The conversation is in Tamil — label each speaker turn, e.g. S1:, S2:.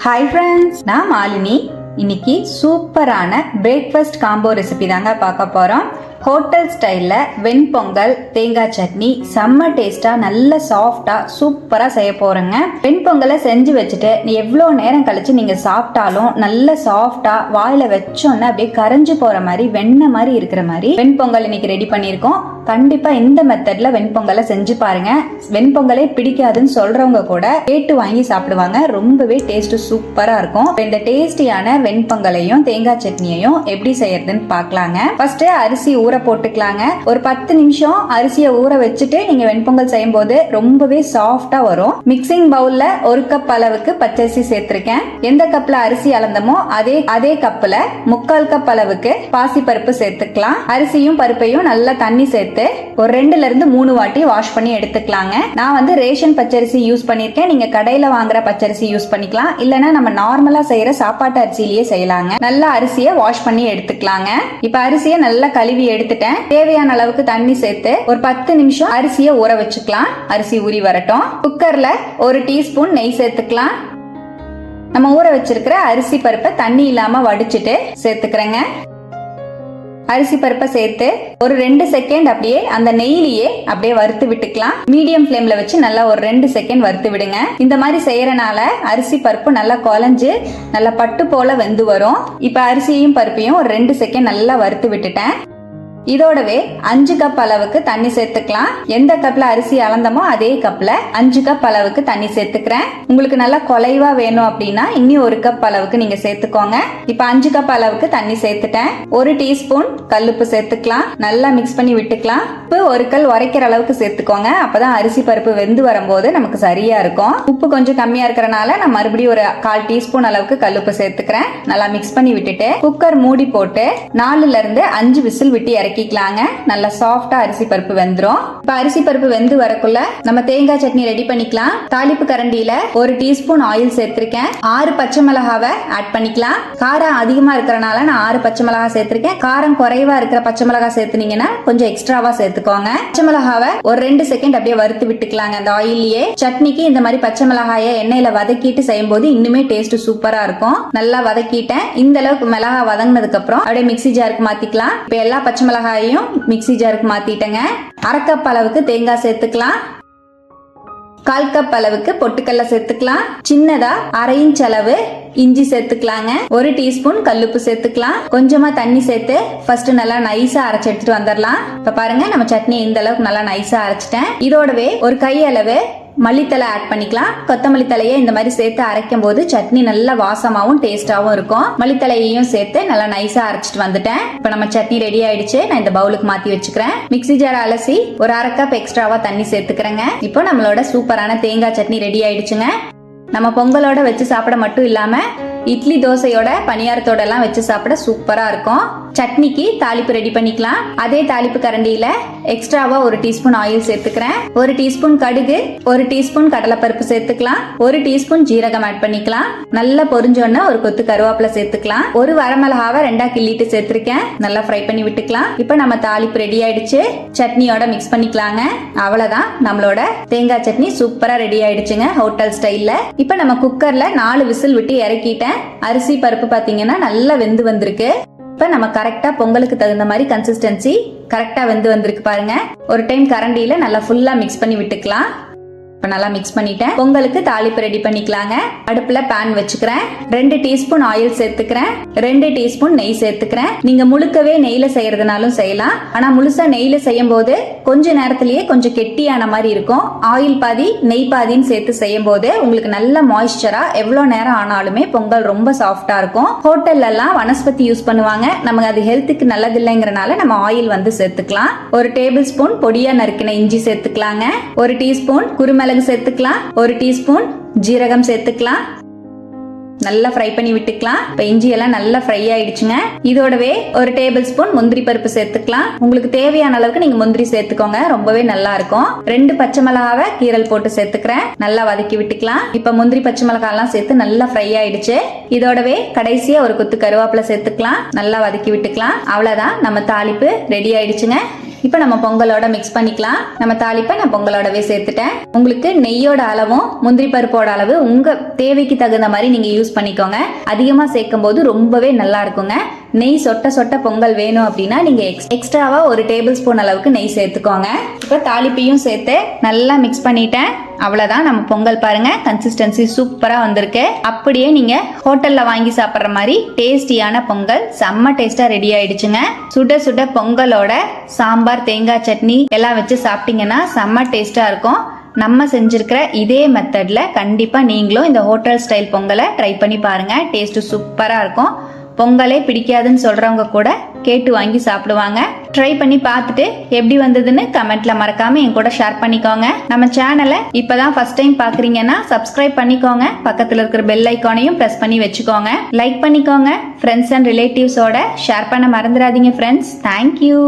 S1: ஹாய் ஃப்ரெண்ட்ஸ் நான் மாலினி. இன்னைக்கு சூப்பரான பிரேக்ஃபாஸ்ட் காம்போ ரெசிபி தாங்க பார்க்க போகிறோம் ஹோட்டல் ஸ்டைலில் வெண்பொங்கல் தேங்காய் சட்னி செம்ம டேஸ்ட்டாக நல்ல சாஃப்டாக சூப்பராக செய்ய போகிறேங்க வெண்பொங்கலை செஞ்சு வச்சுட்டு நீ எவ்வளோ நேரம் கழித்து நீங்கள் சாப்பிட்டாலும் நல்ல சாஃப்டாக வாயில் வச்சோன்னே அப்படியே கரைஞ்சு போகிற மாதிரி வெண்ணெய் மாதிரி இருக்கிற மாதிரி வெண்பொங்கல் இன்னைக்கு ரெடி பண்ணியிருக்கோம். கண்டிப்பாக இந்த மெத்தடில் வெண்பொங்கலை செஞ்சு பாருங்கள் வெண்பொங்கலே பிடிக்காதுன்னு சொல்கிறவங்க கூட கேட்டு வாங்கி சாப்பிடுவாங்க. ரொம்பவே டேஸ்ட்டு சூப்பராக இருக்கும். இந்த டேஸ்டியான வெண்பொங்கலையும் தேங்காய் சட்னியையும் எப்படி செய்யறதுன்னு பார்க்கலாங்க. ஃபஸ்ட்டு அரிசி ஊற போட்டுக்கலாங்க. ஒரு பத்து நிமிஷம் அரிசியை ஊற வச்சுட்டு நீங்க வெண்பொங்கல் செய்யும் போது ரொம்பவே சாஃப்டா வரும். மிக்சிங் பவுல்ல ஒரு கப் அளவுக்கு பச்சரிசி சேர்த்திருக்கேன். எந்த கப்ல அரிசி அளந்தமோ அதே அதே கப்ல முக்கால் கப் அளவுக்கு பாசி பருப்பு சேர்த்துக்கலாம். அரிசியும் பருப்பையும் நல்லா தண்ணி சேர்த்து ஒரு ரெண்டுல இருந்து மூணு வாட்டி வாஷ் பண்ணி எடுத்துக்கலாங்க. நான் வந்து ரேஷன் பச்சரிசி யூஸ் பண்ணிருக்கேன். நீங்க கடையில வாங்குற பச்சரிசி யூஸ் பண்ணிக்கலாம். இல்லனா நம்ம நார்மலா செய்யற சாப்பாட்டு அரிசியிலேயே செய்யலாங்க. நல்லா அரிசியை வாஷ் பண்ணி எடுத்துக்கலாங்க. இப்ப அரிசியை நல்லா கழுவி எடுத்து எடுத்துட்டேன். தேவையான அளவுக்கு தண்ணி சேர்த்து ஒரு பத்து நிமிஷம் அரிசியை ஊற வச்சுக்கலாம். அரிசி ஊறி வரட்டும். குக்கர்ல ஒரு டீஸ்பூன் நெய் சேர்த்துக்கலாம். நம்ம ஊற வச்சிருக்கிற அரிசி பருப்பை தண்ணி இல்லாம வடிச்சிட்டு சேர்த்துக்கிறேங்க. அரிசி பருப்பை சேர்த்து ஒரு ரெண்டு செகண்ட் அப்படியே அந்த நெய்லியே அப்படியே வறுத்து விட்டுக்கலாம். மீடியம் ஃப்ளேம்ல வச்சு நல்லா ஒரு ரெண்டு செகண்ட் வறுத்து விடுங்க. இந்த மாதிரி செய்யறனால அரிசி பருப்பு நல்லா குழஞ்சு நல்லா பட்டு போல வெந்து வரும். இப்ப அரிசியையும் பருப்பையும் ஒரு ரெண்டு செகண்ட் நல்லா வறுத்து விட்டுட்டேன். இதோடவே அஞ்சு கப் அளவுக்கு தண்ணி சேர்த்துக்கலாம். எந்த கப்ல அரிசி அளந்தமோ அதே கப்ல அஞ்சு கப் அளவுக்கு தண்ணி சேர்த்துக்கிறேன். உங்களுக்கு நல்லா கொலைவா வேணும் அப்படின்னா இனி ஒரு கப் அளவுக்கு நீங்க சேர்த்துக்கோங்க. இப்ப அஞ்சு கப் அளவுக்கு தண்ணி சேர்த்துட்டேன். ஒரு டீஸ்பூன் கல்லுப்பு சேர்த்துக்கலாம். நல்லா மிக்ஸ் பண்ணி விட்டுக்கலாம். உப்பு ஒரு கல் உரைக்கிற அளவுக்கு சேர்த்துக்கோங்க. அப்பதான் அரிசி பருப்பு வெந்து வரும்போது நமக்கு சரியா இருக்கும். உப்பு கொஞ்சம் கம்மியா இருக்கிறனால நான் மறுபடியும் ஒரு கால் டீஸ்பூன் அளவுக்கு கல்லுப்பு சேர்த்துக்கிறேன். நல்லா மிக்ஸ் பண்ணி விட்டுட்டு குக்கர் மூடி போட்டு நாலுல இருந்து அஞ்சு விசில் விட்டு இறக்கி இறக்கிக்கலாங்க. நல்லா சாஃப்டா அரிசி பருப்பு வெந்துரும். இப்ப அரிசி பருப்பு வெந்து வரக்குள்ள நம்ம தேங்காய் சட்னி ரெடி பண்ணிக்கலாம். தாளிப்பு கரண்டியில ஒரு டீஸ்பூன் ஆயில் சேர்த்திருக்கேன். ஆறு பச்சை மிளகாவை ஆட் பண்ணிக்கலாம். காரம் அதிகமா இருக்கிறனால நான் ஆறு பச்சை மிளகா சேர்த்திருக்கேன். காரம் குறைவா இருக்கிற பச்சை மிளகா சேர்த்துனீங்கன்னா கொஞ்சம் எக்ஸ்ட்ராவா சேர்த்துக்கோங்க. பச்சை மிளகாவை ஒரு ரெண்டு செகண்ட் அப்படியே வறுத்து விட்டுக்கலாங்க அந்த ஆயிலேயே சட்னிக்கு இந்த மாதிரி பச்சை மிளகாய எண்ணெயில வதக்கிட்டு செய்யும் போது இன்னுமே டேஸ்ட் சூப்பரா இருக்கும். நல்லா வதக்கிட்டேன். இந்த அளவுக்கு மிளகா வதங்கினதுக்கு அப்புறம் அப்படியே மிக்ஸி ஜாருக்கு மாத்திக்கலாம். இப்ப எல்லா பச்சை மிளகாயும் மிக்ஸி ஜாருக்கு மாற்றிட்டேங்க அரை கப் அளவுக்கு தேங்காய் சேர்த்துக்கலாம். கால் கப் அளவுக்கு பொட்டுக்கல்ல சேர்த்துக்கலாம். சின்னதா அரை இன்ச் அளவு இஞ்சி சேர்த்துக்கலாங்க. ஒரு டீஸ்பூன் கல்லுப்பு சேர்த்துக்கலாம். கொஞ்சமா தண்ணி சேர்த்து ஃபர்ஸ்ட் நல்லா நைஸா அரைச்சு எடுத்துட்டு வந்துடலாம். இப்ப பாருங்க நம்ம சட்னி இந்த அளவுக்கு நல்லா நைஸா அரைச்சிட்டேன். இதோடவே ஒரு கை அளவு மல்லித்தலை ஆட் பண்ணிக்கலாம். கொத்தமல்லி தலையை இந்த மாதிரி சேர்த்து அரைக்கும் போது சட்னி நல்ல வாசமாவும் டேஸ்டாவும் இருக்கும். மல்லித்தலையையும் சேர்த்து நல்லா நைஸா அரைச்சிட்டு வந்துட்டேன். இப்ப நம்ம சட்னி ரெடி ஆயிடுச்சு. நான் இந்த பவுலுக்கு மாத்தி வச்சுக்கிறேன். மிக்ஸி ஜார் அலசி ஒரு அரை கப் எக்ஸ்ட்ராவா தண்ணி சேர்த்துக்கிறேங்க. இப்போ நம்மளோட சூப்பரான தேங்காய் சட்னி ரெடி ஆயிடுச்சுங்க. நம்ம பொங்கலோட வச்சு சாப்பிட மட்டும் இல்லாம இட்லி தோசையோட பணியாரத்தோட எல்லாம் வச்சு சாப்பிட சூப்பரா இருக்கும். சட்னிக்கு தாளிப்பு ரெடி பண்ணிக்கலாம். அதே தாளிப்பு கரண்டியில எக்ஸ்ட்ராவா ஒரு டீஸ்பூன் ஆயில் சேர்த்துக்கிறேன். ஒரு டீஸ்பூன் கடுகு ஒரு டீஸ்பூன் கடலைப்பருப்பு சேர்த்துக்கலாம். ஒரு டீஸ்பூன் ஜீரகம் ஆட் பண்ணிக்கலாம். நல்லா பொரிஞ்சோன்னா ஒரு கொத்து கருவேப்பிலை சேர்த்துக்கலாம். ஒரு வரமிளகாவை ரெண்டா கிள்ளிட்டு சேர்த்திருக்கேன். நல்லா ஃப்ரை பண்ணி விட்டுக்கலாம். இப்போ நம்ம தாளிப்பு ரெடி ஆயிடுச்சு. சட்னியோட மிக்ஸ் பண்ணிக்கலாங்க. அவ்வளவுதான். நம்மளோட தேங்காய் சட்னி சூப்பரா ரெடி ஆயிடுச்சுங்க ஹோட்டல் ஸ்டைல்ல இப்போ நம்ம குக்கர்ல நாலு விசில் விட்டு இறக்கிட்டேன். அரிசி பருப்பு பாத்தீங்கன்னா நல்லா வெந்து வந்திருக்கு. இப்போ நம்ம கரெக்டா பொங்கலுக்கு தகுந்த மாதிரி கன்சிஸ்டன்சி கரெக்டா வெந்து வந்திருக்கு பாருங்க. ஒரு டைம் கரண்டியில நல்லா ஃபுல்லா மிக்ஸ் பண்ணி விட்டுக்கலாம். இப்போ நல்லா மிக்ஸ் பண்ணிட்டேன். பொங்கலுக்கு தாளிப்பு ரெடி பண்ணிக்கலாங்க. அடுப்புல பேன் வச்சுக்கிறேன். ரெண்டு டீஸ்பூன் ஆயில் சேர்த்துக்கிறேன். ரெண்டு டீஸ்பூன் நெய் சேர்த்துக்கிறேன். நீங்க முழுக்கவே நெய்ல செய்யறதுனாலும் செய்யலாம். ஆனா முழுசா நெய்ல செய்யும் போது கொஞ்ச நேரத்திலேயே கொஞ்சம் கெட்டியான மாதிரி இருக்கும். ஆயில் பாதி நெய் பாதின்னு சேர்த்து செய்யும் போது உங்களுக்கு நல்ல மாய்ஸ்சரா எவ்வளவு நேரம் ஆனாலுமே பொங்கல் ரொம்ப சாஃப்டா இருக்கும். ஹோட்டல்ல எல்லாம் வனஸ்பதி யூஸ் பண்ணுவாங்க. நமக்கு அது ஹெல்த்துக்கு நல்லது இல்லைங்கிறனால நம்ம ஆயில் வந்து சேர்த்துக்கலாம். ஒரு டேபிள் ஸ்பூன் பொடியா நறுக்கின இஞ்சி சேர்த்துக்கலாங்க. ஒரு டீஸ்பூன் குருமிளகு சேர்த்துக்கலாம். ஒரு டீஸ்பூன் ஜீரகம் சேர்த்துக்கலாம். நல்லா ஃப்ரை பண்ணி விட்டுக்கலாம். இப்போ இஞ்சி எல்லாம் நல்லா ஃப்ரை ஆயிடுச்சுங்க. இதோடவே ஒரு டேபிள் ஸ்பூன் முந்திரி பருப்பு சேர்த்துக்கலாம். உங்களுக்கு தேவையான அளவுக்கு நீங்க முந்திரி சேர்த்துக்கோங்க. ரொம்பவே நல்லா இருக்கும். ரெண்டு பச்சை மிளகாவை கீரல் போட்டு சேர்த்துக்கிறேன். நல்லா வதக்கி விட்டுக்கலாம். இப்போ முந்திரி பச்சை மிளகாலாம் எல்லாம் சேர்த்து நல்லா ஃப்ரை ஆயிடுச்சு. இதோடவே கடைசியா ஒரு கொத்து கருவேப்பிலை சேர்த்துக்கலாம். நல்லா வதக்கி விட்டுக்கலாம். அவ்வளவுதான். நம்ம தாளிப்பு ரெடி ஆயிடுச்சுங்க. இப்போ நம்ம பொங்கலோட மிக்ஸ் பண்ணிக்கலாம். நம்ம தாளிப்பை நான் பொங்கலோடவே சேர்த்துட்டேன். உங்களுக்கு நெய்யோட அளவும் முந்திரி பருப்போட அளவு உங்க தேவைக்கு தகுந்த மாதிரி நீங்க யூஸ் பண்ணிக்கோங்க. அதிகமா சேர்க்கும் போது ரொம்பவே நல்லா இருக்குங்க. நெய் சொட்ட சொட்ட பொங்கல் வேணும் அப்படின்னா நீங்க எக்ஸ்ட்ராவா ஒரு டேபிள் ஸ்பூன் அளவுக்கு நெய் சேர்த்துக்கோங்க. இப்போ தாளிப்பையும் சேர்த்து நல்லா மிக்ஸ் பண்ணிட்டேன். அவ்வளோதான் நம்ம பொங்கல் பாருங்க. கன்சிஸ்டன்சி சூப்பராக வந்திருக்கு. அப்படியே நீங்க ஹோட்டல்ல வாங்கி சாப்பிட்ற மாதிரி டேஸ்டியான பொங்கல் செம்ம டேஸ்டா ரெடி ஆயிடுச்சுங்க. சுட சுட பொங்கலோட சாம்பார் தேங்காய் சட்னி எல்லாம் வச்சு சாப்பிட்டீங்கன்னா செம்ம டேஸ்டா இருக்கும். நம்ம செஞ்சிருக்கிற இதே மெத்தட்ல கண்டிப்பா நீங்களும் இந்த ஹோட்டல் ஸ்டைல் பொங்கலை ட்ரை பண்ணி பாருங்க. டேஸ்ட் சூப்பரா இருக்கும். பொங்கலே பிடிக்காதுன்னு சொல்றவங்க கூட கேட்டு வாங்கி சாப்பிடுவாங்க. ட்ரை பண்ணி பார்த்துட்டு எப்படி வந்ததுன்னு கமெண்ட்ல மறக்காம என் கூட ஷேர் பண்ணிக்கோங்க. நம்ம சேனலை இப்பதான் ஃபர்ஸ்ட் டைம் பாக்குறீங்கன்னா சப்ஸ்கிரைப் பண்ணிக்கோங்க. பக்கத்துல இருக்கிற பெல் ஐக்கானையும் பிரஸ் பண்ணி வச்சுக்கோங்க. லைக் பண்ணிக்கோங்க. ஃப்ரெண்ட்ஸ் அண்ட் ரிலேட்டிவ்ஸோட ஷேர் பண்ண மறந்துடாதீங்க ஃப்ரெண்ட்ஸ் தேங்க்யூ